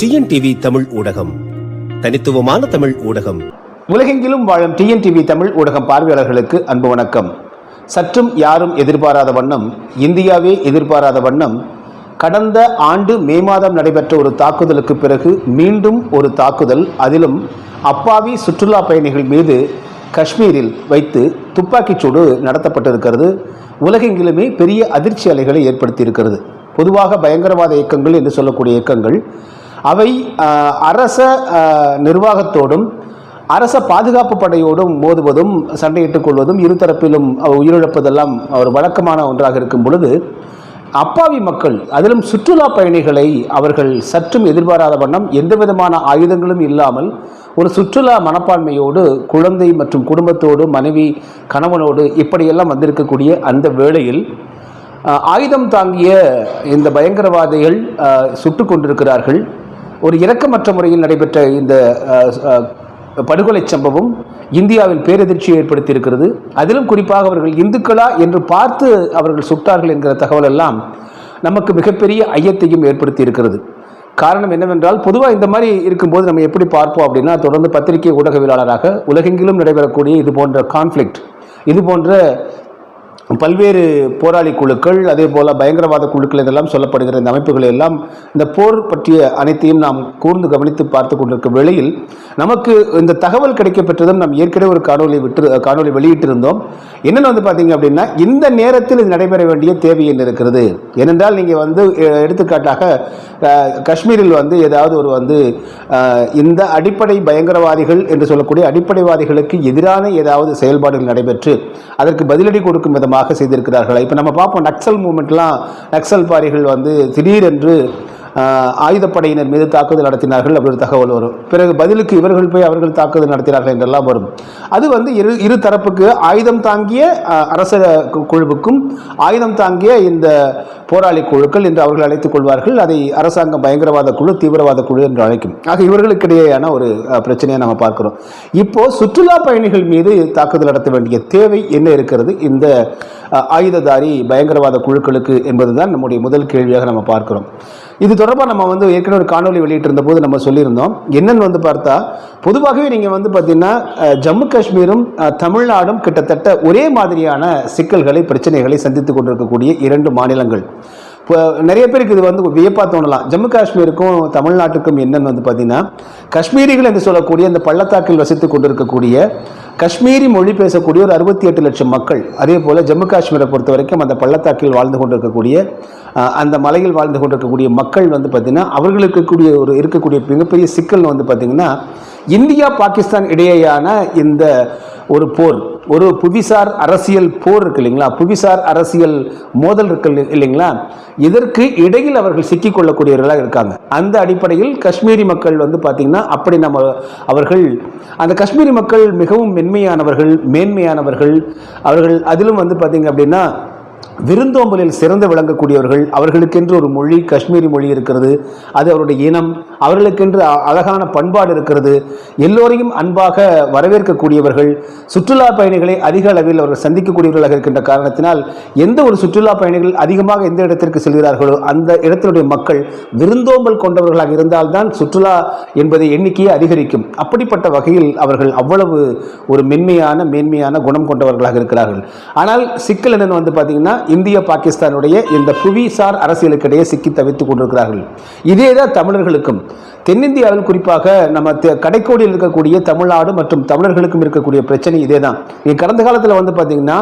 TNTV Tamil ஊடகம். தனித்துவமான தமிழ் ஊடகம். உலகெங்கிலும் வாழும் டிஎன்டிவி தமிழ் ஊடகம் பார்வையாளர்களுக்கு அன்பு வணக்கம். சற்றும் யாரும் எதிர்பாராத வண்ணம் இந்தியாவே எதிர்பாராத வண்ணம் கடந்த ஆண்டு மே மாதம் நடைபெற்ற ஒரு தாக்குதலுக்கு பிறகு மீண்டும் ஒரு தாக்குதல் அதிலும் அப்பாவி சுற்றுலா பயணிகள் மீது காஷ்மீரில் வைத்து துப்பாக்கிச் சூடு நடத்தப்பட்டிருக்கிறது. உலகெங்கிலுமே பெரிய அதிர்ச்சி அலைகளை ஏற்படுத்தியிருக்கிறது. பொதுவாக பயங்கரவாத இயக்கங்கள் என்று சொல்லக்கூடிய இயக்கங்கள் அவை அரச நிர்வாகத்தோடும் அரச பாதுகாப்பு படையோடும் மோதுவதும் சண்டையிட்டுக் கொள்வதும் இருதரப்பிலும் உயிரிழப்பதெல்லாம் ஒரு வழக்கமான ஒன்றாக இருக்கும் பொழுது அப்பாவி மக்கள் அதிலும் சுற்றுலா பயணிகளை அவர்கள் சற்றும் எதிர்பாராத வண்ணம் எந்த விதமான ஆயுதங்களும் இல்லாமல் ஒரு சுற்றுலா மனப்பான்மையோடு குழந்தை மற்றும் குடும்பத்தோடு மனைவி கணவனோடு இப்படியெல்லாம் வந்திருக்கக்கூடிய அந்த வேளையில் ஆயுதம் தாங்கிய இந்த பயங்கரவாதிகள் சுட்டு கொண்டிருக்கிறார்கள். ஒரு இரக்கமற்ற முறையில் நடைபெற்ற இந்த படுகொலை சம்பவம் இந்தியாவில் பேரதிர்ச்சியை ஏற்படுத்தியிருக்கிறது. அதிலும் குறிப்பாக அவர்கள் இந்துக்களா என்று பார்த்து அவர்கள் சுட்டார்கள் என்கிற தகவல் எல்லாம் நமக்கு மிகப்பெரிய ஐயத்தையும் ஏற்படுத்தி இருக்கிறது காரணம் என்னவென்றால் பொதுவாக இந்த மாதிரி இருக்கும்போது நம்ம எப்படி பார்ப்போம் அப்படின்னா தொடர்ந்து பத்திரிகை ஊடகவியலாளராக உலகெங்கிலும் நடைபெறக்கூடிய இது போன்ற கான்ஃப்ளிக்ட் இது போன்ற பல்வேறு போராளி குழுக்கள் அதே போல் பயங்கரவாத குழுக்கள் இதெல்லாம் சொல்லப்படுகிற இந்த அமைப்புகள் எல்லாம் இந்த போர் பற்றிய அனைத்தையும் நாம் கூர்ந்து கவனித்து பார்த்து கொண்டிருக்கும் வேளையில் நமக்கு இந்த தகவல் கிடைக்கப்பெற்றதும் நாம் ஏற்கனவே ஒரு காணொலி விட்டு காணொலி வெளியிட்டிருந்தோம். என்னென்னு வந்து பார்த்தீங்க அப்படின்னா இந்த நேரத்தில் இது நடைபெற வேண்டிய தேவை என்ன இருக்கிறது? ஏனென்றால் நீங்கள் வந்து எடுத்துக்காட்டாக காஷ்மீரில் வந்து ஏதாவது ஒரு வந்து இந்த அடிப்படை பயங்கரவாதிகள் என்று சொல்லக்கூடிய அடிப்படைவாதிகளுக்கு எதிரான ஏதாவது செயல்பாடுகள் நடைபெற்று அதற்கு பதிலடி கொடுக்கும் விதமாக செய்திருக்கிறார்களா? இப்போ நம்ம பார்ப்போம் நக்சல் மூமெண்ட்லாம் நக்சல் பாரிகள் வந்து திடீரென்று ஆயுதப்படையினர் மீது தாக்குதல் நடத்தினார்கள் அப்படி தகவல் வரும். பிறகு பதிலுக்கு இவர்கள் போய் அவர்கள் தாக்குதல் நடத்தினார்கள் என்றெல்லாம் வரும். அது வந்து இரு இரு தரப்புக்கு ஆயுதம் தாங்கிய அரச கு- குழுவுக்கும் ஆயுதம் தாங்கிய இந்த போராளி குழுக்கள் என்று அவர்கள் அழைத்துக் கொள்வார்கள். அதை அரசாங்கம் பயங்கரவாத குழு தீவிரவாத குழு என்று அழைக்கும். ஆக இவர்களுக்கிடையேயான ஒரு பிரச்சனையை நம்ம பார்க்கிறோம். இப்போ சுற்றுலா பயணிகள் மீது தாக்குதல் நடத்த வேண்டிய தேவை என்ன இருக்கிறது? இந்த ஆயுததாரி பயங்கரவாத குழுக்களுக்கு என்பதுதான் நம்முடைய முதல் கேள்வியாக நம்ம பார்க்கிறோம். இது தொடர்பாக நம்ம வந்து ஏற்கனவே ஒரு காணொலி வெளியிட்டிருந்த போது நம்ம சொல்லியிருந்தோம். என்னன்னு வந்து பார்த்தா பொதுவாகவே நீங்கள் வந்து பார்த்தீங்கன்னா ஜம்மு காஷ்மீரும் தமிழ்நாடும் கிட்டத்தட்ட ஒரே மாதிரியான சிக்கல்களை பிரச்சனைகளை சந்தித்து கொண்டிருக்கக்கூடிய இரண்டு மாநிலங்கள். நிறைய பேருக்கு இது வந்து வியப்பாக தோணலாம். ஜம்மு காஷ்மீருக்கும் தமிழ்நாட்டுக்கும் என்னன்னு வந்து பார்த்தீங்கன்னா காஷ்மீரிகள் என்று சொல்லக்கூடிய இந்த பள்ளத்தாக்கில் வசித்து கொண்டிருக்கக்கூடிய காஷ்மீரி மொழி பேசக்கூடிய ஒரு அறுபத்தி எட்டு லட்சம் மக்கள் அதே போல் ஜம்மு காஷ்மீரை பொறுத்த வரைக்கும் அந்த பள்ளத்தாக்கில் வாழ்ந்து கொண்டிருக்கக்கூடிய அந்த மலையில் வாழ்ந்து கொண்டிருக்கக்கூடிய மக்கள் வந்து பார்த்திங்கன்னா அவர்களுக்கு கூடிய ஒரு இருக்கக்கூடிய மிகப்பெரிய சிக்கல் வந்து பார்த்திங்கன்னா இந்தியா பாகிஸ்தான் இடையேயான இந்த ஒரு போர். ஒரு புவிசார் அரசியல் போர் இருக்கு இல்லைங்களா? புவிசார் அரசியல் மோதல் இருக்கு இல்லைங்களா? இதற்கு இடையில் அவர்கள் சிக்கிக்கொள்ளக்கூடியவர்களாக இருக்காங்க. அந்த அடிப்படையில் காஷ்மீரி மக்கள் வந்து பார்த்திங்கன்னா அப்படி நம்ம அவர்கள் அந்த காஷ்மீரி மக்கள் மிகவும் மென்மையானவர்கள் மேன்மையானவர்கள். அவர்கள் அதிலும் வந்து பார்த்திங்க அப்படின்னா விருந்தோம்பலில் சிறந்து விளங்கக்கூடியவர்கள். அவர்களுக்கென்று ஒரு மொழி காஷ்மீரி மொழி இருக்கிறது. அது அவருடைய இனம். அவர்களுக்கென்று அழகான பண்பாடு இருக்கிறது. எல்லோரையும் அன்பாக வரவேற்கக்கூடியவர்கள் சுற்றுலா பயணிகளை அதிக அளவில் அவர்கள் சந்திக்கக்கூடியவர்களாக இருக்கின்ற காரணத்தினால் எந்த ஒரு சுற்றுலா பயணிகள் அதிகமாக எந்த இடத்திற்கு செல்கிறார்களோ அந்த இடத்தினுடைய மக்கள் விருந்தோம்பல் கொண்டவர்களாக இருந்தால்தான் சுற்றுலா என்பதை எண்ணிக்கையை அதிகரிக்கும். அப்படிப்பட்ட வகையில் அவர்கள் அவ்வளவு ஒரு மென்மையான மேன்மையான குணம் கொண்டவர்களாக இருக்கிறார்கள். ஆனால் சிக்கல் என்னன்னு வந்து பார்த்தீங்கன்னா இந்திய பாகிஸ்தானுடைய இந்த புவிசார் அரசியலுக்கிடையே சிக்கி தவித்துக் கொண்டிருக்கிறார்கள். இதே தான் தமிழர்களுக்கும். தென்னிந்தியாவில் குறிப்பாக நம்ம கடைக்கோடியில் இருக்கக்கூடிய தமிழ்நாடு மற்றும் தமிழர்களுக்கும் இருக்கக்கூடிய பிரச்சனை இதே தான் நீங்க கடந்த காலத்தில் வந்து பார்த்திங்கன்னா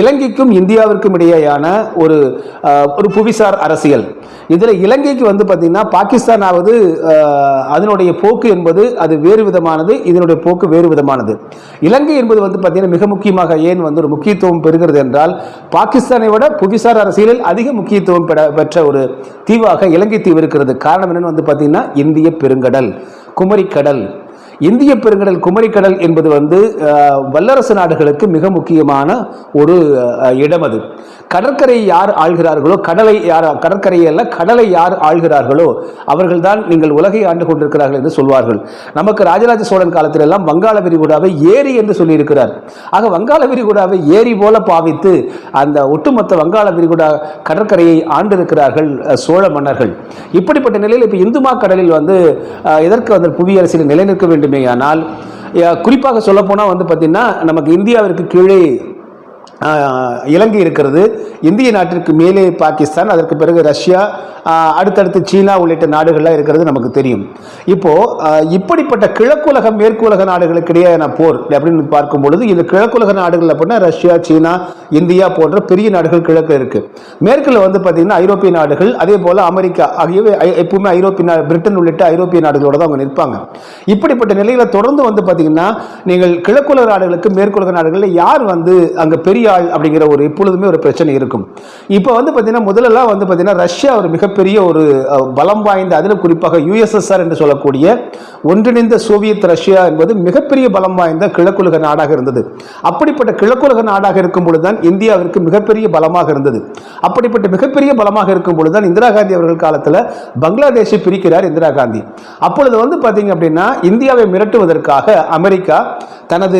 இலங்கைக்கும் இந்தியாவிற்கும் இடையேயான ஒரு ஒரு புவிசார் அரசியல். இதில் இலங்கைக்கு வந்து பார்த்திங்கன்னா பாகிஸ்தானாவது அதனுடைய போக்கு என்பது அது வேறு விதமானது இதனுடைய போக்கு வேறு விதமானது. இலங்கை என்பது வந்து பார்த்திங்கன்னா மிக முக்கியமாக ஏன் வந்து ஒரு முக்கியத்துவம் பெறுகிறது என்றால் பாகிஸ்தானை விட புவிசார் அரசியலில் அதிக முக்கியத்துவம் பெற பெற்ற ஒரு தீவாக இலங்கை தீவு இருக்கிறது. காரணம் என்னென்னு வந்து பார்த்திங்கன்னா இந்திய பெருங்கடல் குமரிக்கடல் இந்திய பெருங்கடல் குமரிக்கடல் என்பது வந்து வல்லரசு நாடுகளுக்கு மிக முக்கியமான ஒரு இடம் அது. கடற்கரை யார் ஆள்கிறார்களோ கடலை யார் கடற்கரையை அல்ல கடலை யார் ஆள்கிறார்களோ அவர்கள்தான் நீங்கள் உலகை ஆண்டு கொண்டிருக்கிறார்கள் என்று சொல்வார்கள். நமக்கு ராஜராஜ சோழன் காலத்தில் எல்லாம் வங்காள விரிகுடாவை ஏரி என்று சொல்லியிருக்கிறார். ஆக வங்காள விரிகுடாவை ஏரி போல பாவித்து அந்த ஒட்டுமொத்த வங்காள விரிகுடா கடற்கரையை ஆண்டிருக்கிறார்கள் சோழ மன்னர்கள். இப்படிப்பட்ட நிலையில் இப்போ இந்துமா கடலில் வந்து எதற்கு வந்து புவியரசில் நிலைநிற்க வேண்டும் வேண்டுமேயானால் குறிப்பாக சொல்லப்போனால் வந்து பார்த்திங்கன்னா நமக்கு இந்தியாவிற்கு கீழே இலங்கை இருக்கிறது. இந்திய நாட்டிற்கு மேலே பாகிஸ்தான் அதற்கு பிறகு ரஷ்யா அடுத்தடுத்து சீனா உள்ளிட்ட நாடுகள்லாம் இருக்கிறது நமக்கு தெரியும். இப்போ இப்படிப்பட்ட கிழக்குலக மேற்குலக நாடுகளுக்கு இடையேயான போர் அப்படின்னு பார்க்கும் பொழுது இந்த கிழக்குலக நாடுகள் அப்படின்னா ரஷ்யா சீனா இந்தியா போன்ற பெரிய நாடுகள் கிழக்கு இருக்கு. மேற்கில் வந்து பார்த்தீங்கன்னா ஐரோப்பிய நாடுகள் அதே போல அமெரிக்கா ஆகியவை எப்பவுமே ஐரோப்பிய நா- பிரிட்டன் உள்ளிட்ட ஐரோப்பிய நாடுகளோட தான் அவங்க நிற்பாங்க. இப்படிப்பட்ட நிலையில் தொடர்ந்து வந்து பார்த்தீங்கன்னா நீங்கள் கிழக்குலக நாடுகளுக்கு மேற்குலக நாடுகளில் யார் வந்து அங்கே பெரிய ஆள் அப்படிங்கிற ஒரு எப்பொழுதுமே ஒரு பிரச்சனை இருக்கும். இப்போ வந்து பார்த்தீங்கன்னா முதலெல்லாம் வந்து பார்த்தீங்கன்னா ரஷ்யா ஒரு மிகப்பெரிய ஒரு பலம் வாய்ந்த அதில் குறிப்பாக யுஎஸ்எஸ்ஆர் என்று சொல்லக்கூடிய ஒன்றிணைந்த சோவியத் ரஷ்யா என்பது மிகப்பெரிய பலம் வாய்ந்த கிழக்குலக நாடாக இருந்தது. அப்படிப்பட்ட கிழக்குலக நாடாக இருக்கும் பொழுதுதான் இந்தியாவிற்கு மிகப்பெரிய பலமாக இருந்தது. அப்படிப்பட்ட மிகப்பெரிய பலமாக இருக்கும் பொழுதுதான் இந்திரா காந்தி அவர்கள் காலத்தில் பங்களாதேஷை பிரிக்கிறார் இந்திரா காந்தி. அப்பொழுது வந்து பார்த்தீங்க அப்படின்னா இந்தியாவை மிரட்டுவதற்காக அமெரிக்கா தனது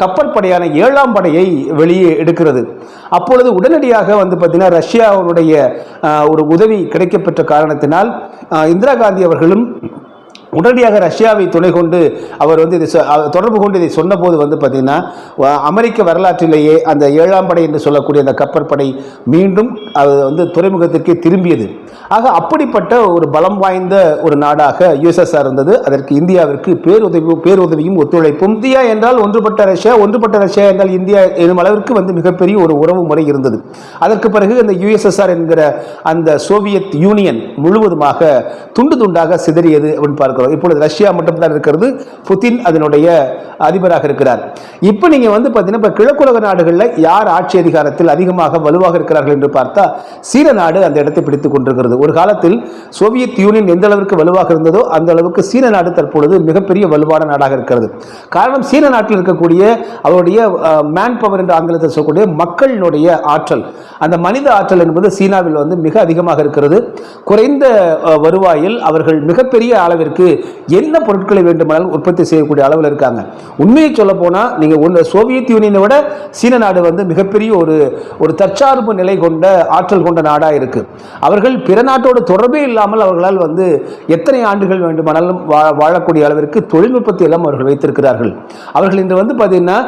கப்பற்படையான ஏழாம் படையை வெளியே எடுக்கிறது. அப்பொழுது உடனடியாக வந்து பார்த்தீங்கன்னா ரஷ்யாவுடைய ஒரு உதவி கிடைக்கப்பெற்ற காரணத்தினால் இந்திரா காந்தி அவர்களும் உடனடியாக ரஷ்யாவை துணை கொண்டு அவர் வந்து இதை தொடர்பு கொண்டு இதை சொன்னபோது வந்து பார்த்திங்கன்னா அமெரிக்க வரலாற்றிலேயே அந்த ஏழாம் படை என்று சொல்லக்கூடிய அந்த கப்பற்படை மீண்டும் அது வந்து துறைமுகத்திற்கே திரும்பியது. ஆக அப்படிப்பட்ட ஒரு பலம் வாய்ந்த ஒரு நாடாக யுஎஸ்எஸ்ஆர் இருந்தது. அதற்கு இந்தியாவிற்கு பேருதவி பேருதவியும் ஒத்துழைப்பும். இந்தியா என்றால் ஒன்றுபட்ட ரஷ்யா ஒன்றுபட்ட ரஷ்யா என்றால் இந்தியா எனும் அளவிற்கு வந்து மிகப்பெரிய ஒரு உறவு முறை இருந்தது. அதற்கு பிறகு அந்த யுஎஸ்எஸ்ஆர் என்கிற அந்த சோவியத் யூனியன் முழுவதுமாக துண்டு துண்டாக சிதறியது அப்படின்னு இருக்கிறோம் இப்பொழுது ரஷ்யா மட்டும்தான் இருக்கிறது. புதின் அதனுடைய அதிபராக இருக்கிறார். இப்போ நீங்கள் வந்து பார்த்தீங்கன்னா இப்போ கிழக்குலக நாடுகளில் யார் ஆட்சி அதிகாரத்தில் அதிகமாக வலுவாக இருக்கிறார்கள் என்று பார்த்தா சீன நாடு அந்த இடத்தை பிடித்துக் கொண்டிருக்கிறது. ஒரு காலத்தில் சோவியத் யூனியன் எந்த அளவிற்கு வலுவாக இருந்ததோ அந்த அளவுக்கு சீன நாடு தற்பொழுது மிகப்பெரிய வலுவான நாடாக இருக்கிறது. காரணம் சீன நாட்டில் இருக்கக்கூடிய அவருடைய மேன் பவர் என்று ஆங்கிலத்தில் சொல்லக்கூடிய மக்களினுடைய ஆற்றல். அந்த மனித ஆற்றல் என்பது சீனாவில் வந்து மிக அதிகமாக இருக்கிறது. குறைந்த வருவாயில் அவர்கள் மிகப்பெரிய அளவிற்கு என்ன பொருட்களை வேண்டுமானாலும் உற்பத்தி செய்யக்கூடிய அளவில் இருக்காங்க. உண்மையை சொல்ல போனால் நீங்கள் ஒன்று சோவியத் யூனியனை விட சீன நாடு வந்து மிகப்பெரிய ஒரு ஒரு தற்சார்பு நிலை கொண்ட ஆற்றல் கொண்ட நாடாக இருக்குது அவர்கள் பிற நாட்டோட தொடர்பே இல்லாமல் அவர்களால் வந்து எத்தனை ஆண்டுகள் வேண்டுமானாலும் வா- வாழக்கூடிய அளவிற்கு தொழில்நுட்பத்தை எல்லாம் அவர்கள் வைத்திருக்கிறார்கள். அவர்கள் இன்று வந்து பார்த்தீங்கன்னா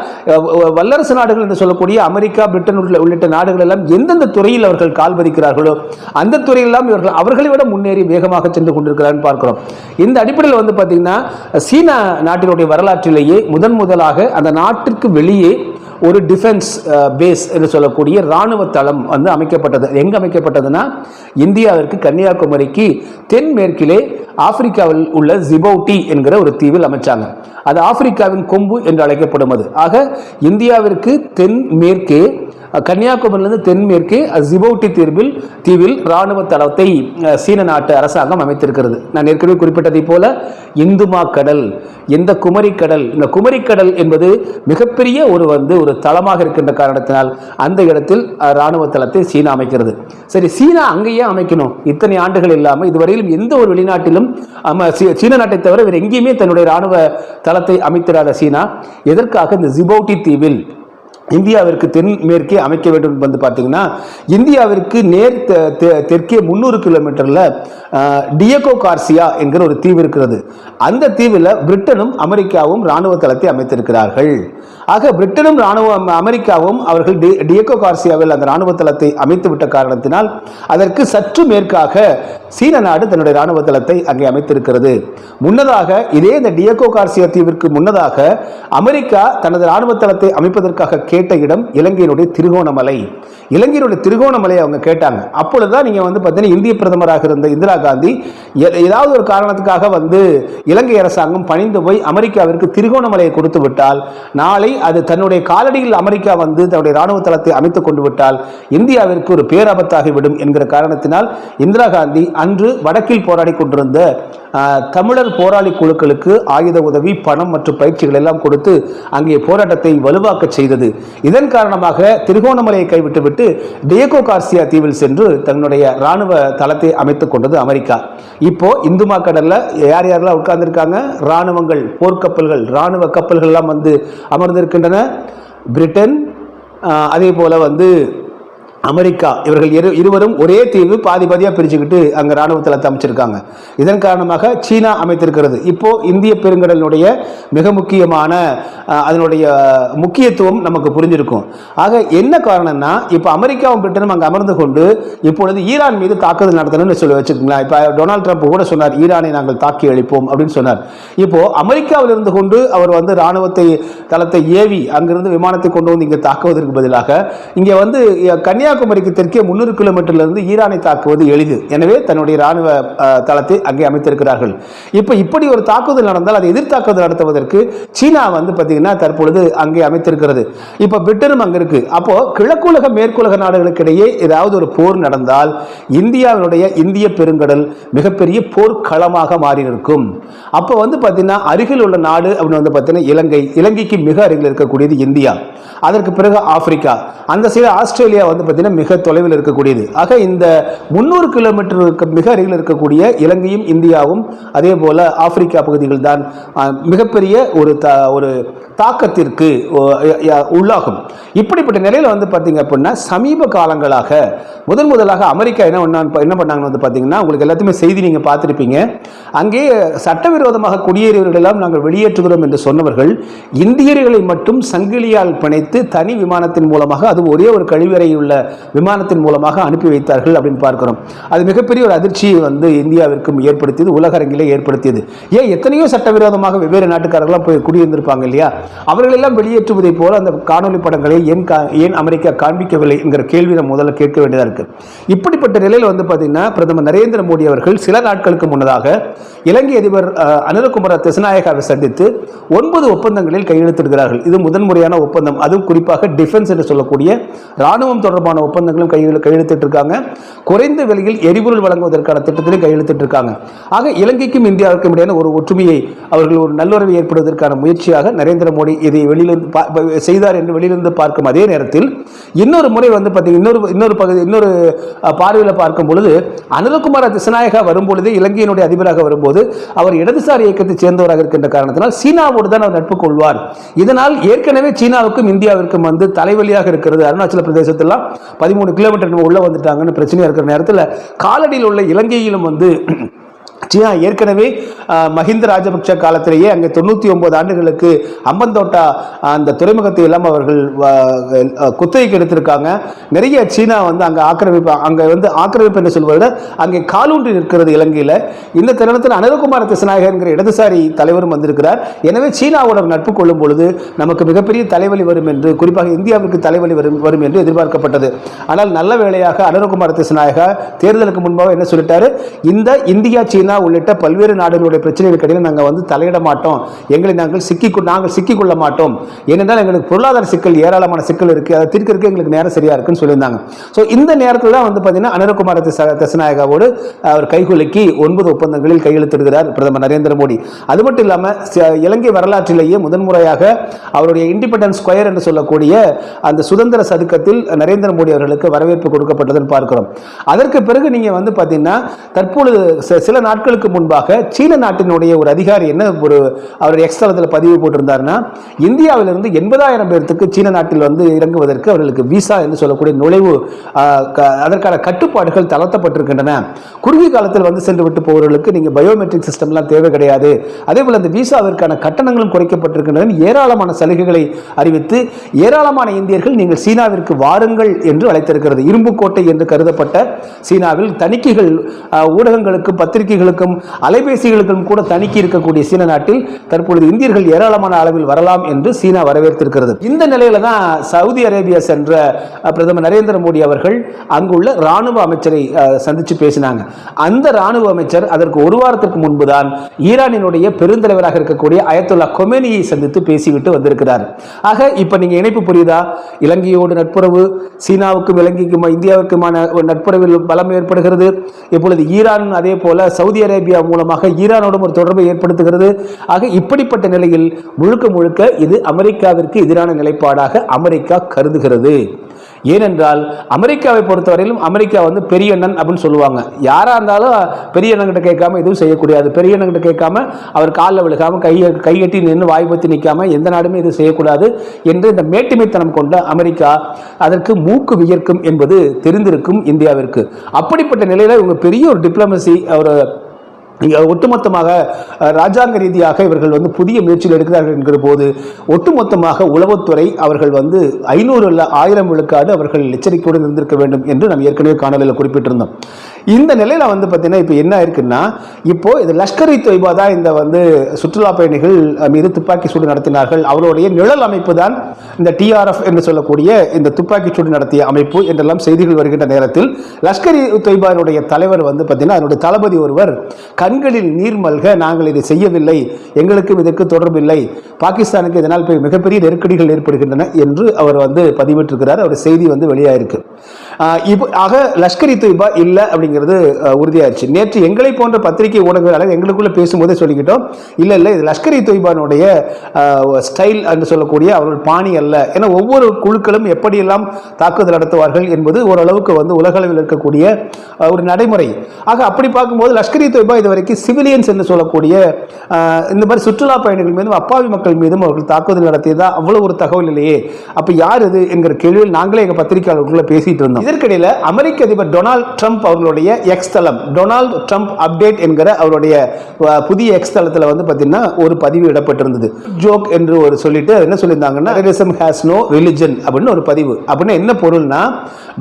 வல்லரசு நாடுகள் என்று சொல்லக்கூடிய அமெரிக்கா பிரிட்டன் உள்ளிட்ட நாடுகள் எல்லாம் எந்தெந்த துறையில் அவர்கள் கால் பதிக்கிறார்களோ அந்த துறையெல்லாம் இவர்கள் அவர்களை விட முன்னேறி வேகமாக சென்று கொண்டிருக்கிறார்கள் பார்க்கிறோம். இந்த அடிப்படையில் வந்து பார்த்தீங்கன்னா சீனா நாட்டினுடைய வரலாற்றிலேயே முதன் முதலாக அந்த நாட்டிற்கு வெளியே ஒரு டிஃபென்ஸ் பேஸ் என்று சொல்லக்கூடிய இராணுவ தளம் வந்து அமைக்கப்பட்டது. எங்கே அமைக்கப்பட்டதுன்னா இந்தியாவிற்கு கன்னியாகுமரிக்கு தென்மேற்கிலே ஆப்பிரிக்காவில் உள்ள ஜிபௌட்டி என்கிற ஒரு தீவில் அமைச்சாங்க. அது ஆப்பிரிக்காவின் கொம்பு என்று அழைக்கப்படும் அது ஆக இந்தியாவிற்கு தென்மேற்கே கன்னியாகுமரியிலிருந்து தென்மேற்கே ஜிபௌட்டி தீர்வில் தீவில் இராணுவ தளத்தை சீன நாட்டு அரசாங்கம் அமைத்திருக்கிறது. நான் ஏற்கனவே குறிப்பிட்டதை போல இந்துமா கடல் இந்த குமரி கடல் இந்த குமரி கடல் என்பது மிகப்பெரிய ஒரு வந்து ஒரு தளமாக இருக்கின்ற காரணத்தினால் அந்த இடத்தில் இராணுவ தளத்தை சீனா அமைக்கிறது. சரி சீனா அங்கேயே அமைக்கணும். இத்தனை ஆண்டுகள் இல்லாமல் இதுவரையிலும் எந்த ஒரு வெளிநாட்டிலும் சீன நாட்டை தவிர வேறு எங்கேயுமே தன்னுடைய இராணுவ தளத்தை அமைத்திராத சீனா எதற்காக இந்த ஜிபௌட்டி தீவில் இந்தியாவிற்கு தென்மேற்கே அமைக்க வேண்டும் வந்து பார்த்தீங்கன்னா இந்தியாவிற்கு நேர் தெ- தெ- தெற்கே முந்நூறு கிலோமீட்டரில் டியகோ கார்சியா என்கிற ஒரு தீவு இருக்கிறது. அந்த தீவில் பிரிட்டனும் அமெரிக்காவும் இராணுவ தளத்தை அமைத்திருக்கிறார்கள். ஆக பிரிட்டனும் ராணுவ அமெரிக்காவும் அவர்கள் டி கார்சியாவில் அந்த ராணுவ தளத்தை அமைத்து விட்ட காரணத்தினால் அதற்கு சற்று மேற்காக சீன நாடு தன்னுடைய ராணுவ தளத்தை அங்கே அமைத்திருக்கிறது. முன்னதாக இதே இந்த டியக்கோ கார்சியா தீவிற்கு முன்னதாக அமெரிக்கா தனது ராணுவ தளத்தை அமைப்பதற்காக கேட்ட இடம் இலங்கையினுடைய திருகோணமலை. இலங்கையினுடைய திருகோணமலையை அவங்க கேட்டாங்க. அப்பொழுதுதான் நீங்க வந்து பார்த்தீங்கன்னா இந்திய பிரதமராக இருந்த இந்திரா காந்தி ஏதாவது ஒரு காரணத்துக்காக வந்து இலங்கை அரசாங்கம் பணிந்து போய் அமெரிக்காவிற்கு திருகோணமலையை கொடுத்து விட்டால் நாளை அது தன்னுடைய காலடியில் அமெரிக்கா வந்து தன்னுடைய ராணுவ தளத்தை அமைத்துக் கொண்டு விட்டால் இந்தியாவிற்கு ஒரு பேராபத்தாகிவிடும் என்கிற காரணத்தினால் இந்திரா காந்தி அன்று வடக்கில் போராடி கொண்டிருந்த தமிழர் போராளி குழுக்களுக்கு ஆயுத உதவி பணம் மற்றும் பயிற்சிகள் எல்லாம் கொடுத்து அங்கே போராட்டத்தை வலுவாக்க செய்தது. இதன் காரணமாக திருகோணமலையை கைவிட்டுவிட்டு டியகோ கார்சியா தீவில் சென்று தன்னுடைய ராணுவ தளத்தை அமைத்துக் கொண்டது அமெரிக்கா. இப்போ இந்துமா கடல்ல யார் யாரெல்லாம் உட்கார்ந்திருக்காங்க? ராணுவங்கள் போர்க்கப்பல்கள் ராணுவ கப்பல்கள் எல்லாம் வந்து இருக்கின்றன. பிரிட்டன் அதே போல வந்து அமெரிக்கா இவர்கள் இரு இருவரும் ஒரே தீவு பாதி பாதியாக பிரிச்சுக்கிட்டு அங்கே ராணுவ தளத்தை அமைச்சிருக்காங்க இதன் காரணமாக சீனா அமைத்திருக்கிறது. இப்போ இந்திய பெருங்கடலினுடைய மிக முக்கியமான அதனுடைய முக்கியத்துவம் நமக்கு புரிஞ்சிருக்கும். ஆக என்ன காரணம்னா இப்போ அமெரிக்காவும் பிரிட்டனும் அங்கே அமர்ந்து கொண்டு இப்பொழுது ஈரான் மீது தாக்குதல் நடத்தணும்னு சொல்லி வச்சுக்கோங்களேன். இப்போ டொனால்ட் ட்ரம்ப் கூட சொன்னார் ஈரானை நாங்கள் தாக்கி அழிப்போம் அப்படின்னு சொன்னார். இப்போ அமெரிக்காவில் இருந்து கொண்டு அவர் வந்து ராணுவத்தை தளத்தை ஏவி அங்கிருந்து விமானத்தை கொண்டு வந்து இங்கே தாக்குவதற்கு பதிலாக இங்கே வந்து கன்னியா கன்னியாகுமரிக்கு தெற்கே முந்நூறு கிலோமீட்டர்லேருந்து ஈரானை தாக்குவது எளிது. எனவே தன்னுடைய இராணுவ தளத்தை அங்கே அமைத்திருக்கிறார்கள். இப்போ இப்படி ஒரு தாக்குதல் நடந்தால் அதை எதிர்த்தாக்குதல் நடத்துவதற்கு சீனா வந்து பார்த்தீங்கன்னா தற்பொழுது அங்கே அமைத்திருக்கிறது. இப்போ பிரிட்டனும் அங்கே இருக்குது அப்போது கிழக்குலக மேற்குலக நாடுகளுக்கு இடையே ஏதாவது ஒரு போர் நடந்தால் இந்தியாவினுடைய இந்திய பெருங்கடல் மிகப்பெரிய போர்க்களமாக மாறி இருக்கும் அப்போ வந்து பார்த்தீங்கன்னா அருகில் உள்ள நாடு அப்படின்னு வந்து பார்த்தீங்கன்னா இலங்கை. இலங்கைக்கு மிக அருகில் இருக்கக்கூடியது இந்தியா. அதற்கு பிறகு ஆப்பிரிக்கா. அந்த சைடு ஆஸ்திரேலியா வந்து பார்த்தீங்கன்னா மிக தொலைவில் இருக்கக்கூடியது. ஆக இந்த முந்நூறு கிலோமீட்டருக்கு மிக அருகில் இருக்கக்கூடிய இலங்கையும் இந்தியாவும் அதே போல் ஆப்பிரிக்கா பகுதிகள் தான் மிகப்பெரிய ஒரு த ஒரு தாக்கத்திற்கு உள்ளாகும். இப்படிப்பட்ட நிலையில் வந்து பார்த்தீங்க அப்படின்னா சமீப காலங்களாக முதன் முதலாக அமெரிக்கா என்ன பண்ணாங்க என்ன பண்ணாங்கன்னு வந்து பார்த்தீங்கன்னா உங்களுக்கு எல்லாத்தையுமே செய்தி நீங்கள் பார்த்துருப்பீங்க. அங்கே சட்டவிரோதமாக குடியேறியவர்கள் எல்லாம் நாங்கள் வெளியேற்றுகிறோம் என்று சொன்னவர்கள் இந்தியர்களை மட்டும் சங்கிலியால் பிணைத்து தனி விமானத்தின் மூலமாக அது ஒரே ஒரு கழிவறை உள்ள விமானத்தின் மூலமாக அனுப்பி வைத்தார்கள் அப்படின்னு பார்க்கிறோம். அது மிகப்பெரிய ஒரு அதிர்ச்சியை வந்து இந்தியாவிற்கும் ஏற்படுத்தியது உலக அரங்கிலே ஏற்படுத்தியது. ஏன் எத்தனையோ சட்டவிரோதமாக வெவ்வேறு நாட்டுக்காரர்களாம் போய் குடியிருந்திருப்பாங்க இல்லையா? அவர்களெல்லாம் வெளியேற்றுவதை போல அந்த காணொலி படங்களை ஏன் கா- ஏன் அமெரிக்கா காண்பிக்கவில்லை என்கிற கேள்வி நம்ம முதல்ல கேட்க வேண்டியதாக இருக்கு. இப்படிப்பட்ட நிலையில் வந்து பார்த்தீங்கன்னா பிரதமர் நரேந்திர மோடி அவர்கள் சில நாட்களுக்கு முன்னதாக இலங்கை அதிபர் அஹ், திசநாயகாவை சந்தித்து ஒன்பது ஒப்பந்தங்களில் கையெழுத்திடுகிறார்கள். இது முதன்முறையான ஒப்பந்தம். அதுவும் குறிப்பாக டிஃபென்ஸ் என்று சொல்லக்கூடிய ராணுவம் தொடர்பான ஒப்பந்தங்களும் கையெழு கையெழுத்திட்டு இருக்காங்க குறைந்த விலையில் எரிபொருள் வழங்குவதற்கான திட்டத்திலும் கையெழுத்திட்டு இருக்காங்க ஆக இலங்கைக்கும் இந்தியாவிற்கும் இடையான ஒரு ஒற்றுமையை அவர்கள் ஒரு நல்லுறவை ஏற்படுவதற்கான முயற்சியாக நரேந்திர மோடி இதை வெளியிலிருந்து பா- செய்தார் என்று வெளியிலிருந்து பார்க்கும் அதே நேரத்தில் இன்னொரு முறை வந்து பார்த்தீங்கன்னா இன்னொரு இன்னொரு பகுதி இன்னொரு பார்வையில் பார்க்கும் பொழுது அனுரகுமார திசநாயகா வரும்பொழுது இலங்கையினுடைய அதிபராக வரும்போது அவர் இடதுசாரி இயக்கத்தை சேர்ந்தவராக இருக்கின்ற காரணத்தினால் சீனாவோடு தான் அவர் நட்பு கொள்வார். இதனால் ஏற்கனவே சீனாவுக்கும் இந்தியாவிற்கும் வந்து தலைவலியாக இருக்கிறது அருணாச்சல பிரதேசத்தெல்லாம். பதிமூணு கிலோமீட்டர் நம்ம உள்ள வந்துட்டாங்கன்னு பிரச்சனையா இருக்கிற நேரத்தில் காலடியில் உள்ள இலங்கையிலும் வந்து சீனா ஏற்கனவே மஹிந்த ராஜபக்ஷ காலத்திலேயே அங்கே தொண்ணூற்றி ஒன்பது ஆண்டுகளுக்கு அம்பந்தோட்டா அந்த துறைமுகத்தை எல்லாம் அவர்கள் குத்தகைக்கு எடுத்திருக்காங்க. நிறைய சீனா வந்து அங்கே ஆக்கிரமிப்பு அங்கே வந்து ஆக்கிரமிப்பு என்று சொல்வதை அங்கே காலூன்றி நிற்கிறது இலங்கையில். இந்த தருணத்தில் அனுரகுமார திசநாயகர் என்கிற இடதுசாரி தலைவரும் வந்திருக்கிறார். எனவே சீனாவோட நட்பு கொள்ளும் பொழுது நமக்கு மிகப்பெரிய தலைவலி வரும் என்று குறிப்பாக இந்தியாவிற்கு தலைவலி வரும் வரும் என்று எதிர்பார்க்கப்பட்டது. ஆனால் நல்ல வேளையாக அனுரகுமார திசநாயகா தேர்தலுக்கு முன்பாக என்ன சொல்லிட்டாரு? இந்த இந்தியா சீனா உள்ளிட்ட பல்வேறு நாடுகளுடைய பிரச்சனைகளுக்கு இடையில் நாங்கள் வந்து தலையிட மாட்டோம். எங்களை நாங்கள் சிக்கி நாங்கள் சிக்கிக்கொள்ள மாட்டோம். ஏனென்றால் எங்களுக்கு பொருளாதார சிக்கல் ஏராளமான சிக்கல் இருக்குது அதை தீர்க்கறதுக்கு எங்களுக்கு நேரம் சரியாக இருக்குன்னு சொல்லியிருந்தாங்க. ஸோ இந்த நேரத்தில் தான் வந்து பார்த்தீங்கன்னா அனுரகுமார தசநாயகாவோடு அவர் கைகுலுக்கி ஒன்பது ஒப்பந்தங்களில் கையெழுத்திடுகிறார் பிரதமர் நரேந்திர மோடி. அது மட்டும் இல்லாமல் இலங்கை வரலாற்றிலேயே முதன்முறையாக அவருடைய இண்டிபெண்டன்ஸ் ஸ்கொயர் என்று சொல்லக்கூடிய அந்த சுதந்திர சதுக்கத்தில் நரேந்திர மோடி அவர்களுக்கு வரவேற்பு கொடுக்கப்பட்டதுன்னு பார்க்கிறோம். அதற்கு பிறகு நீங்கள் வந்து பார்த்தீங்கன்னா தற்பொழுது சில நாட்கள் நாட்களுக்கு முன்பாக சீன நாட்டினுடைய ஒரு அதிகாரி என்ன ஒரு அவருடைய எக்ஸ்தலத்தில் பதிவு போட்டிருந்தாருன்னா இந்தியாவிலிருந்து எண்பதாயிரம் பேர்த்துக்கு சீன நாட்டில் வந்து இறங்குவதற்கு அவர்களுக்கு விசா என்று சொல்லக்கூடிய நுழைவு அதற்கான கட்டுப்பாடுகள் தளர்த்தப்பட்டிருக்கின்றன. குறுகிய காலத்தில் வந்து சென்று விட்டு போவர்களுக்கு நீங்கள் பயோமெட்ரிக் சிஸ்டம்லாம் தேவை கிடையாது. அதே போல் அந்த விசாவிற்கான கட்டணங்களும் குறைக்கப்பட்டிருக்கின்றன. ஏராளமான சலுகைகளை அறிவித்து ஏராளமான இந்தியர்கள் நீங்கள் சீனாவிற்கு வாருங்கள் என்று அழைத்திருக்கிறது. இரும்புக்கோட்டை என்று கருதப்பட்ட சீனாவில் தணிக்கைகள் ஊடகங்களுக்கு பத்திரிகைகளுக்கு பத்திரிகைகளுக்கும் அலைபேசிகளுக்கும் கூட தணிக்கி இருக்கக்கூடிய சீன நாட்டில் தற்பொழுது இந்தியர்கள் ஏராளமான அளவில் வரலாம் என்று சீனா வரவேற்றிருக்கிறது இந்த நிலையில தான் சவுதி அரேபியா சென்ற பிரதமர் நரேந்திர மோடி அவர்கள் அங்குள்ள ராணுவ அமைச்சரை சந்திச்சு பேசினாங்க. அந்த ராணுவ அமைச்சர் அதற்கு ஒரு வாரத்திற்கு முன்புதான் ஈரானினுடைய பெருந்தலைவராக இருக்கக்கூடிய அயத்துல்லா கொமேனியை சந்தித்து பேசிவிட்டு வந்திருக்கிறார். ஆக இப்ப நீங்க இணைப்பு புரியுதா? இலங்கையோடு நட்புறவு சீனாவுக்கும் இலங்கைக்கும் இந்தியாவுக்குமான நட்புறவில் பலம் ஏற்படுகிறது. இப்பொழுது ஈரான் அதே போல சவுதி அரேபியா அரேபியா மூலமாக ஈரானோடும் ஒரு தொடர்பை ஏற்படுத்துகிறது. ஆக இப்படிப்பட்ட நிலையில் முழுக்க முழுக்க இது அமெரிக்காவிற்கு எதிரான நிலைப்பாடாக அமெரிக்கா கருதுகிறது. ஏனென்றால் அமெரிக்காவை பொறுத்தவரையிலும் அமெரிக்கா வந்து பெரிய அண்ணன் அப்படின்னு சொல்லுவாங்க. யாரா இருந்தாலும் பெரிய அண்ணன் கேட்காம எதுவும் செய்யக்கூடாது. பெரிய அண்ணன் கேட்காம அவர் காலில் விழுகாம கையை கையெட்டி நின்று வாய் நிற்காம எந்த நாடுமே இது செய்யக்கூடாது என்று இந்த மேட்டுமைத்தனம் கொண்ட அமெரிக்கா அதற்கு மூக்கு வியர்க்கும் என்பது தெரிந்திருக்கும் இந்தியாவிற்கு. அப்படிப்பட்ட நிலையில இவங்க பெரிய ஒரு டிப்ளமசி ஒரு ஒட்டுமொத்தமாக ராஜாங்க ரீதியாக இவர்கள் வந்து புதிய முயற்சிகள் எடுக்கிறார்கள் என்கிற போது ஒட்டுமொத்தமாக உளவுத்துறை அவர்கள் வந்து ஐநூறு அல்ல ஆயிரம் விழுக்காடு அவர்கள் எச்சரிக்கையுடன் இருந்திருக்க வேண்டும் என்று நாம் ஏற்கனவே காணொலியில் குறிப்பிட்டிருந்தோம். இந்த நிலையில் வந்து பார்த்தீங்கன்னா இப்போ என்ன இருக்குன்னா இப்போது இது லஷ்கர் இ தொய்பா தான் இந்த வந்து சுற்றுலா பயணிகள் மீது துப்பாக்கி சூடு நடத்தினார்கள். அவருடைய நிழல் அமைப்பு தான் இந்த டிஆர்எஃப் என்று சொல்லக்கூடிய இந்த துப்பாக்கி சூடு நடத்திய அமைப்பு என்றெல்லாம் செய்திகள் வருகின்ற நேரத்தில் லஷ்கர் இ தொய்பாருடைய தலைவர் வந்து பார்த்திங்கன்னா அதனுடைய தளபதி ஒருவர் கண்களில் நீர் மல்க நாங்கள் இதை செய்யவில்லை. எங்களுக்கும் இதற்கு தொடர்பில்லை பாகிஸ்தானுக்கு இதனால் மிகப்பெரிய நெருக்கடிகள் ஏற்படுகின்றன என்று அவர் வந்து பதிவிட்டிருக்கிறார். அவர் செய்தி வந்து வெளியாயிருக்கு. இப்போ ஆக லஷ்கர் இ இல்லை அப்படிங்கிறது உறுதியாயிருச்சு. நேற்று எங்களை போன்ற பத்திரிகை ஊடகங்களாக எங்களுக்குள்ள பேசும்போதே சொல்லிக்கிட்டோம் இல்லை இல்லை இது லஷ்கர் இ ஸ்டைல் என்று சொல்லக்கூடிய அவர்கள் பாணி அல்ல ஏன்னா ஒவ்வொரு குழுக்களும் எப்படியெல்லாம் தாக்குதல் நடத்துவார்கள் என்பது ஓரளவுக்கு வந்து உலகளவில் இருக்கக்கூடிய ஒரு நடைமுறை. ஆக அப்படி பார்க்கும்போது லஷ்கர் இ தொய்பா இது வரைக்கும் சிவிலியன்ஸ் என்று சொல்லக்கூடிய இந்த மாதிரி சுற்றுலா பயணிகள் மீதும் அப்பாவி மக்கள் மீதும் அவர்கள் தாக்குதல் நடத்தியதா அவ்வளோ ஒரு தகவல் இல்லையே. அப்போ யார் இது என்கிற கேள்வியில் நாங்களே எங்கள் பத்திரிகையாளர்களுக்குள்ள பேசிகிட்டு இருந்தோம். இதற்கிடையில் அமெரிக்க அதிபர் டொனால்ட் ட்ரம்ப் அவர்களுடைய எக்ஸ் தளம் டொனால்ட் ட்ரம்ப் அப்டேட் என்கிற அவருடைய புதிய எக்ஸ் தளத்தில் வந்து பார்த்தீங்கன்னா ஒரு பதிவு இடப்பட்டிருந்தது. ஜோக் என்று ஒரு சொல்லிட்டு என்ன சொல்லியிருந்தாங்கன்னா டெரரிசம் ஹேஸ் நோ ரிலிஜன் அப்படின்னு ஒரு பதிவு. அப்படின்னு என்ன பொருள்னா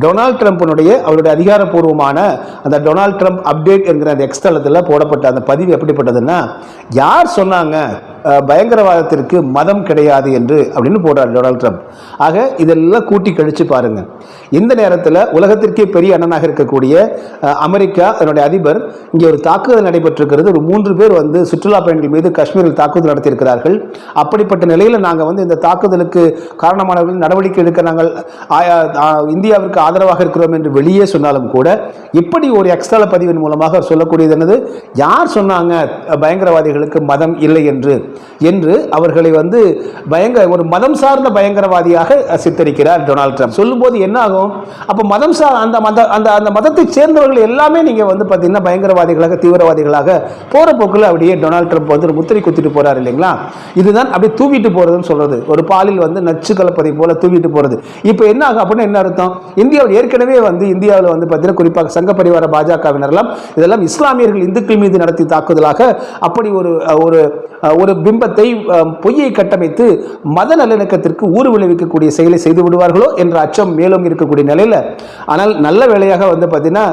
டொனால்ட் ட்ரம்ப்னுடைய அவருடைய அதிகாரப்பூர்வமான அந்த டொனால்ட் ட்ரம்ப் அப்டேட் என்கிற அந்த எக்ஸ் தளத்தில் போடப்பட்ட அந்த பதிவு எப்படிப்பட்டதுன்னா யார் சொன்னாங்க பயங்கரவாதத்திற்கு மதம் கிடையாது என்று அப்படின்னு போடுறார் டொனால்ட் ட்ரம்ப். ஆக இதெல்லாம் கூட்டி கழித்து பாருங்க. இந்த நேரத்தில் உலகத்திற்கே பெரிய அண்ணனாக இருக்கக்கூடிய அமெரிக்கா அதனுடைய அதிபர் இங்கே ஒரு தாக்குதல் நடைபெற்றிருக்கிறது. ஒரு மூன்று பேர் வந்து சுற்றுலா பயணிகள் மீது காஷ்மீரில் தாக்குதல் நடத்தியிருக்கிறார்கள். அப்படிப்பட்ட நிலையில் நாங்கள் வந்து இந்த தாக்குதலுக்கு காரணமானவர்கள் நடவடிக்கை எடுக்க நாங்கள் இந்தியாவிற்கு ஆதரவாக இருக்கிறோம் என்று வெளியே சொன்னாலும் கூட இப்படி ஒரு எக்ஸ்ட்ரா பதிவின் மூலமாக சொல்லக்கூடியது என்னது? யார் சொன்னாங்க பயங்கரவாதிகளுக்கு மதம் இல்லை என்று? என்று அவர்களை வந்து பயங்கர ஒரு மதம் சார்ந்த பயங்கரவாதியாக சித்தரிக்கிறார் டொனால்ட் ட்ரம்ப். சொல்லும்போது என்ன ஆகும்? அப்போ மதம் சார் அந்த மத அந்த அந்த மதத்தை சேர்ந்தவர்கள் எல்லாமே நீங்க வந்து பார்த்தீங்கன்னா பயங்கரவாதிகளாக தீவிரவாதிகளாக போற போக்கில் அப்படியே டொனால்ட் ட்ரம்ப் வந்து முத்திரை குத்திட்டு போகிறார் இல்லைங்களா? இதுதான் அப்படியே தூவிட்டு போறதுன்னு சொல்றது. ஒரு பாலில் வந்து நச்சு கலப்பதை போல தூவிட்டு போறது. இப்போ என்ன ஆகும் அப்படின்னு என்ன அர்த்தம்? இந்தியாவில் ஏற்கனவே வந்து இந்தியாவில் வந்து பார்த்தீங்கன்னா குறிப்பாக சங்க பரிவார பாஜகவினரெல்லாம் இதெல்லாம் இஸ்லாமியர்கள் இந்துக்கள் மீது நடத்தி தாக்குதலாக அப்படி ஒரு ஒரு பிம்பத்தை பொய்யை கட்டமைத்து மத நல்லிணக்கத்திற்கு ஊறு விளைவிக்கக்கூடிய செயலை செய்து விடுவார்களோ என்ற அச்சம் மேலும் இருக்கக்கூடிய நிலையில். ஆனால் நல்ல வேலையாக வந்து பார்த்தீங்கன்னா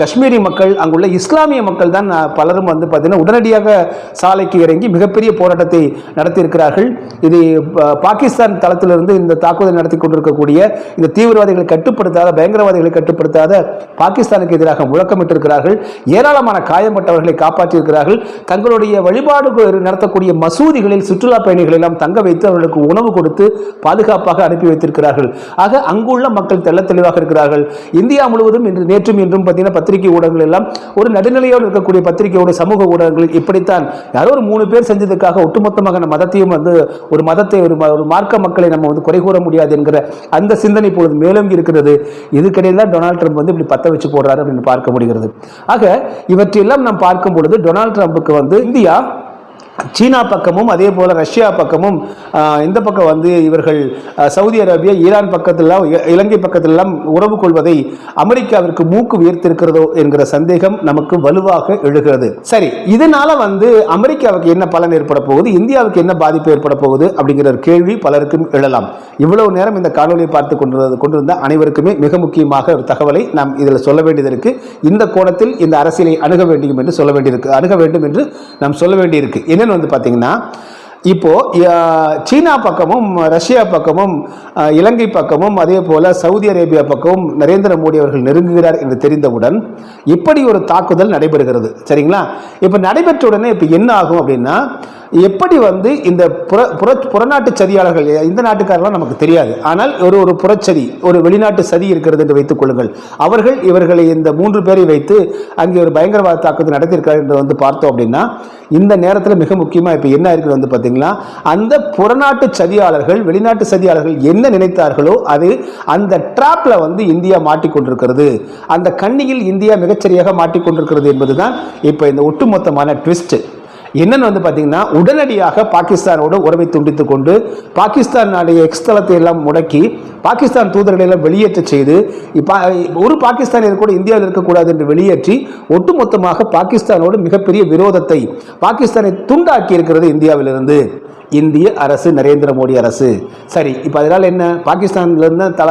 காஷ்மீரி மக்கள் அங்குள்ள இஸ்லாமிய மக்கள் தான் பலரும் வந்து பார்த்தீங்கன்னா உடனடியாக சாலைக்கு இறங்கி மிகப்பெரிய போராட்டத்தை நடத்தியிருக்கிறார்கள். இது பாகிஸ்தான் தளத்திலிருந்து இந்த தாக்குதல் நடத்தி கொண்டிருக்கக்கூடிய இந்த தீவிரவாதிகளை கட்டுப்படுத்தாத பயங்கரவாதிகளை கட்டுப்படுத்தாத பாகிஸ்தானுக்கு எதிராக முழக்கமிட்டிருக்கிறார்கள். ஏராளமான காயப்பட்டவர்களை காப்பாற்றியிருக்கிறார்கள். தங்களுடைய வழிபாடு நடத்தக்கூடிய மசூதிகளில் சுற்றுலா பயணிகள் எல்லாம் தங்க வைத்து அவர்களுக்கு உணவு கொடுத்து பாதுகாப்பாக அனுப்பி வைத்திருக்கிறார்கள். ஆக அங்குள்ள மக்கள் தெள்ள தெளிவாக இருக்கிறார்கள். இந்தியா முழுவதும் இன்று நேற்றும் இன்றும் பார்த்தீங்கன்னா பத்திரிகை ஊடகங்கள் எல்லாம் ஒரு நடுநிலையோடு இருக்கக்கூடிய பத்திரிகையோட சமூக ஊடகங்கள் இப்படித்தான். யாரோ ஒரு மூணு பேர் செஞ்சதுக்காக ஒட்டுமொத்தமாக நம்ம மதத்தையும் வந்து ஒரு மதத்தை ஒரு ஒரு மார்க்க மக்களை நம்ம வந்து குறை கூற முடியாது என்கிற அந்த சிந்தனை இப்பொழுது மேலும் இருக்கிறது. இதுக்கிடையில் தான் டொனால்ட் ட்ரம்ப் வந்து இப்படி பத்த வச்சு போடுறாரு அப்படின்னு பார்க்க முடிகிறது. ஆக இவற்றையெல்லாம் நாம் பார்க்கும் பொழுது டொனால்ட் ட்ரம்புக்கு வந்து இந்தியா சீனா பக்கமும் அதே போல் ரஷ்யா பக்கமும் இந்த பக்கம் வந்து இவர்கள் சவுதி அரேபியா ஈரான் பக்கத்திலாம் இலங்கை பக்கத்திலெல்லாம் உறவு கொள்வதை அமெரிக்காவிற்கு மூக்கு உயர்த்திருக்கிறதோ என்கிற சந்தேகம் நமக்கு வலுவாக எழுகிறது. சரி இதனால வந்து அமெரிக்காவுக்கு என்ன பலன் ஏற்பட போகுது? இந்தியாவுக்கு என்ன பாதிப்பு ஏற்பட போகுது? அப்படிங்கிற ஒரு கேள்வி பலருக்கும் எழலாம். இவ்வளவு நேரம் இந்த காணொலியை பார்த்து கொண்டிருந்த கொண்டிருந்த அனைவருக்குமே மிக முக்கியமாக ஒரு தகவலை நாம் இதில் சொல்ல வேண்டியது இருக்கு. இந்த கோணத்தில் இந்த அரசியலை அணுக வேண்டும் என்று சொல்ல வேண்டியிருக்கு அணுக வேண்டும் என்று நாம் சொல்ல வேண்டியிருக்கு. என்னன்னு வந்து பார்த்தீங்கன்னா இப்போ சீனா பக்கமும் ரஷ்யா பக்கமும் இலங்கை பக்கமும் அதே போல சவுதி அரேபியா பக்கமும் நரேந்திர மோடி அவர்கள் நெருங்குகிறார் என்று தெரிந்தவுடன் இப்படி ஒரு தாக்குதல் நடைபெறுகிறது. சரிங்களா? இப்போ நடைபெற்ற உடனே இப்போ என்ன ஆகும் அப்படின்னா எப்படி வந்து இந்த புற புற புறநாட்டு சதியாளர்கள் இந்த நாட்டுக்காரெல்லாம் நமக்கு தெரியாது. ஆனால் ஒரு ஒரு புறச்சதி ஒரு வெளிநாட்டு சதி இருக்கிறது என்று வைத்துக் கொள்ளுங்கள். அவர்கள் இவர்களை இந்த மூன்று பேரை வைத்து அங்கே ஒரு பயங்கரவாத தாக்குதல் நடத்தியிருக்கிறார் என்று வந்து பார்த்தோம் அப்படின்னா இந்த நேரத்தில் மிக முக்கியமாக இப்போ என்ன இருக்குது வந்து பார்த்தீங்கன்னா அந்த புறநாட்டு சதியாளர்கள் வெளிநாட்டு சதியாளர்கள் என்ன நினைத்தார்களோ அது அந்த ட்ராப்பில் வந்து இந்தியா மாட்டிக்கொண்டிருக்கிறது. அந்த கண்ணியில் இந்தியா மிகச்சரியாக மாட்டிக்கொண்டிருக்கிறது என்பதுதான் இப்போ இந்த ஒட்டுமொத்தமான ட்விஸ்ட்டு என்னன்னு வந்து பார்த்தீங்கன்னா உடனடியாக பாகிஸ்தானோடு உறவை துண்டித்துக் கொண்டு பாகிஸ்தான் நாடைய எக்ஸ் எல்லாம் முடக்கி பாகிஸ்தான் தூதர்களை எல்லாம் வெளியேற்ற செய்து ஒரு பாகிஸ்தானியர் கூட இந்தியாவில் இருக்கக்கூடாது என்று வெளியேற்றி ஒட்டுமொத்தமாக பாகிஸ்தானோடு மிகப்பெரிய விரோதத்தை பாகிஸ்தானை துண்டாக்கி இருக்கிறது இந்தியாவிலிருந்து. இந்திய அரசு நரேந்திர மோடி அரசு. சரி இப்போ அதனால் என்ன? பாகிஸ்தான்லேருந்து தல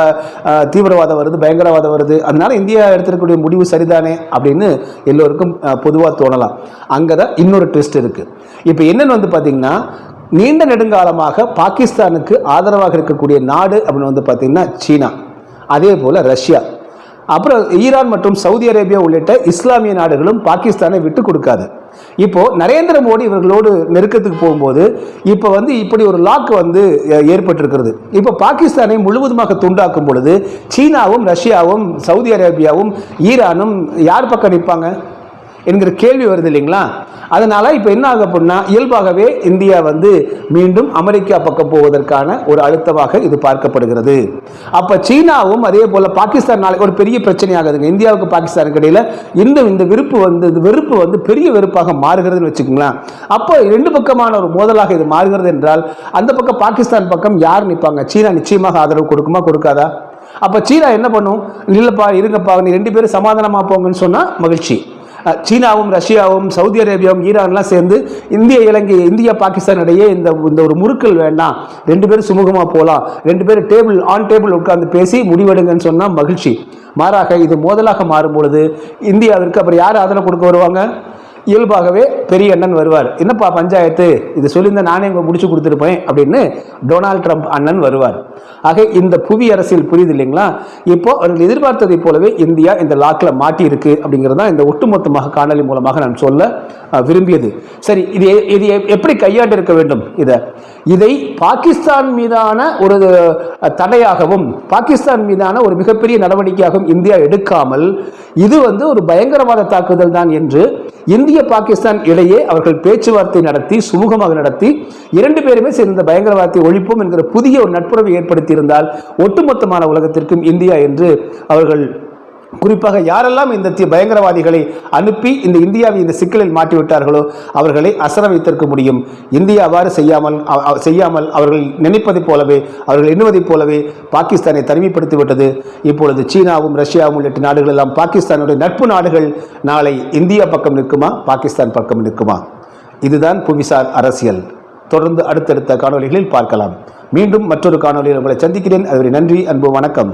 தீவிரவாதம் வருது பயங்கரவாதம் வருது. அதனால் இந்தியா எடுத்திருக்கக்கூடிய முடிவு சரிதானே அப்படின்னு எல்லோருக்கும் பொதுவாக தோணலாம். அங்கே தான் இன்னொரு ட்விஸ்ட் இருக்குது இப்போ என்னென்னு வந்து பார்த்தீங்கன்னா நீண்ட நெடுங்காலமாக பாகிஸ்தானுக்கு ஆதரவாக இருக்கக்கூடிய நாடு அப்படின்னு வந்து பார்த்திங்கன்னா சீனா. அதே போல் ரஷ்யா. அப்புறம் ஈரான் மற்றும் சவுதி அரேபியா உள்ளிட்ட இஸ்லாமிய நாடுகளும் பாகிஸ்தானை விட்டு கொடுக்காது. இப்போ நரேந்திர மோடி இவர்களோடு நெருக்கத்துக்கு போகும்போது இப்போ வந்து இப்படி ஒரு லாக் வந்து ஏற்பட்டிருக்கிறது. இப்போ பாகிஸ்தானை முழுவதுமாக துண்டாக்கும் பொழுது சீனாவும் ரஷ்யாவும் சவுதி அரேபியாவும் ஈரானும் யார் பக்கம் நிற்பாங்க? என்கிற கேள்வி வருது இல்லைங்களா? அதனால இப்போ என்ன ஆக அப்படின்னா இயல்பாகவே இந்தியா வந்து மீண்டும் அமெரிக்கா பக்கம் போவதற்கான ஒரு அழுத்தமாக இது பார்க்கப்படுகிறது. அப்போ சீனாவும் அதே போல் பாகிஸ்தான் நாளைக்கு ஒரு பெரிய பிரச்சனையாகுதுங்க இந்தியாவுக்கு பாகிஸ்தானுக்கு இடையில் இன்னும் இந்த வெறுப்பு வந்து இந்த வெறுப்பு வந்து பெரிய வெறுப்பாக மாறுகிறதுன்னு வச்சுக்கோங்களேன். அப்போ ரெண்டு பக்கமான ஒரு மோதலாக இது மாறுகிறது என்றால் அந்த பக்கம் பாகிஸ்தான் பக்கம் யார் நிற்பாங்க? சீனா நிச்சயமாக ஆதரவு கொடுக்குமா கொடுக்காதா? அப்போ சீனா என்ன பண்ணும்? இல்லைப்பா இருங்கப்பா நீ ரெண்டு பேரும் சமாதானமாக போங்கன்னு சொன்னால் மகிழ்ச்சி. சீனாவும் ரஷ்யாவும் சவுதி அரேபியாவும் ஈரான்லாம் சேர்ந்து இந்திய இலங்கை இந்தியா பாகிஸ்தான் இடையே இந்த இந்த ஒரு முறுக்கல் வேண்டாம் ரெண்டு பேரும் சுமூகமாக போகலாம் ரெண்டு பேரும் டேபிள் ஆன் டேபிள் உட்கார்ந்து பேசி முடிவெடுங்கன்னு சொன்னால் மகிழ்ச்சி. மாறாக இது மோதலாக மாறும் பொழுது இந்தியாவிற்கு அப்புறம் யார் ஆதரவு கொடுக்க வருவாங்க? இயல்பாகவே பெரிய அண்ணன் வருவார். என்னப்பா பஞ்சாயத்து? இது சொல்லியிருந்த நானே இங்கே முடிச்சு கொடுத்துருப்பேன் அப்படின்னு டொனால்ட் ட்ரம்ப் அண்ணன் வருவார். ஆக இந்த புவி அரசியல் புரியுது இல்லைங்களா? இப்போ அவர்கள் எதிர்பார்த்ததை போலவே இந்தியா இந்த லாக்கில் மாட்டி இருக்கு அப்படிங்கிறது தான் இந்த ஒட்டுமொத்தமாக காணொலி மூலமாக நான் சொல்ல விரும்பியது. சரி இது இது எப்படி கையாண்டு இருக்க வேண்டும்? இதை இதை பாகிஸ்தான் மீதான ஒரு தடையாகவும் பாகிஸ்தான் மீதான ஒரு மிகப்பெரிய நடவடிக்கையாகவும் இந்தியா எடுக்காமல் இது வந்து ஒரு பயங்கரவாத தாக்குதல் தான் என்று இந்திய பாகிஸ்தான் இடையே அவர்கள் பேச்சுவார்த்தை நடத்தி சுமூகமாக நடத்தி இரண்டு பேருமே சேர்ந்த பயங்கரவாதத்தை ஒழிப்போம் என்கிற புதிய ஒரு நட்புறவை ஏற்படுத்தியிருந்தால் ஒட்டுமொத்தமான உலகத்திற்கும் இந்தியா என்று அவர்கள் குறிப்பாக யாரெல்லாம் இந்த பயங்கரவாதிகளை அனுப்பி இந்த இந்தியாவை இந்த சிக்கலில் மாட்டிவிட்டார்களோ அவர்களை அசர வைத்திருக்க முடியும். இந்தியா அவ்வாறு செய்யாமல் செய்யாமல் அவர்கள் நினைப்பதைப் போலவே அவர்கள் எண்ணுவதைப் போலவே பாகிஸ்தானை தனிமைப்படுத்தி விட்டது இப்பொழுது சீனாவும் ரஷ்யாவும் உள்ளிட்ட நாடுகள் எல்லாம் பாகிஸ்தானுடைய நட்பு நாடுகள். நாளை இந்தியா பக்கம் நிற்குமா பாகிஸ்தான் பக்கம் நிற்குமா? இதுதான் புவிசார் அரசியல். தொடர்ந்து அடுத்தடுத்த காணொளிகளில் பார்க்கலாம். மீண்டும் மற்றொரு காணொலியில் உங்களை சந்திக்கிறேன். அதுவரை நன்றி அன்பு வணக்கம்.